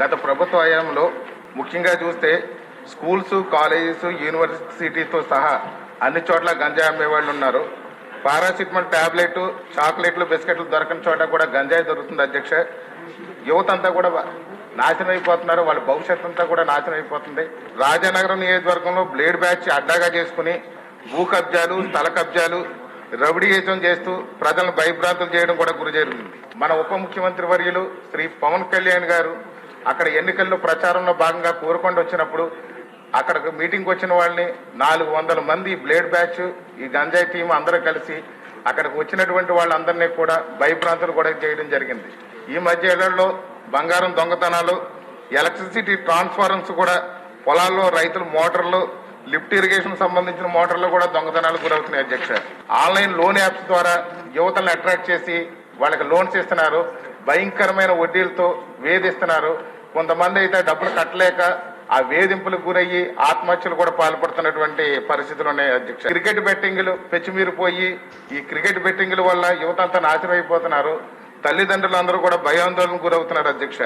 గత ప్రభుత్వ హయాంలో ముఖ్యంగా చూస్తే స్కూల్స్ కాలేజెస్ యూనివర్సిటీతో సహా అన్ని చోట్ల గంజాయి అమ్మేవాళ్ళు ఉన్నారు. పారాసిటమాల్ టాబ్లెట్ చాక్లెట్లు బిస్కెట్లు దొరకని చోట కూడా గంజాయి దొరుకుతుంది అధ్యక్ష. యువత అంతా కూడా నాశనం అయిపోతున్నారు. వాళ్ళ భవిష్యత్తు అంతా కూడా నాశనం అయిపోతుంది. రాజానగరం నియోజకవర్గంలో బ్లేడ్ బ్యాచ్ అడ్డాగా చేసుకుని భూ కబ్జాలు స్థల కబ్జాలు రౌడీయుతం చేస్తూ ప్రజలను భయభ్రాంతులు చేయడం కూడా గురి జరిగింది మన ఉప ముఖ్యమంత్రి వర్యులు శ్రీ పవన్ కళ్యాణ్ గారు అక్కడ ఎన్నికల్లో ప్రచారంలో భాగంగా కోరుకొండ వచ్చినప్పుడు అక్కడికి మీటింగ్ వచ్చిన వాళ్ళని నాలుగు వందల మంది బ్లేడ్ బ్యాచ్ ఈ గంజాయి టీం అందరూ కలిసి అక్కడికి వచ్చినటువంటి వాళ్ళందరినీ కూడా భయభ్రాంతులు కూడా చేయడం జరిగింది. ఈ మధ్య ఏళ్ళలో బంగారం దొంగతనాలు ఎలక్ట్రిసిటీ ట్రాన్స్ఫార్మర్స్ కూడా పొలాల్లో రైతుల మోటార్లు లిఫ్ట్ ఇరిగేషన్ సంబంధించిన మోటార్లు కూడా దొంగతనాలు గురవుతున్నాయి అధ్యక్ష. ఆన్లైన్ లోన్ యాప్స్ ద్వారా యువతలను అట్రాక్ట్ చేసి వాళ్ళకి లోన్స్ ఇస్తున్నారు. భయంకరమైన వడ్డీలతో వేధిస్తున్నారు. కొంతమంది అయితే డబ్బులు కట్టలేక ఆ వేధింపులకు గురయ్యి ఆత్మహత్యలు కూడా పాల్పడుతున్నటువంటి పరిస్థితులు ఉన్నాయి అధ్యక్ష. క్రికెట్ బెట్టింగ్లు పెచ్చిమీరిపోయి ఈ క్రికెట్ బెట్టింగ్ల వల్ల యువత అంతా నాశనం అయిపోతున్నారు. తల్లిదండ్రులందరూ కూడా భయాందోళనకు గురవుతున్నారు అధ్యక్ష.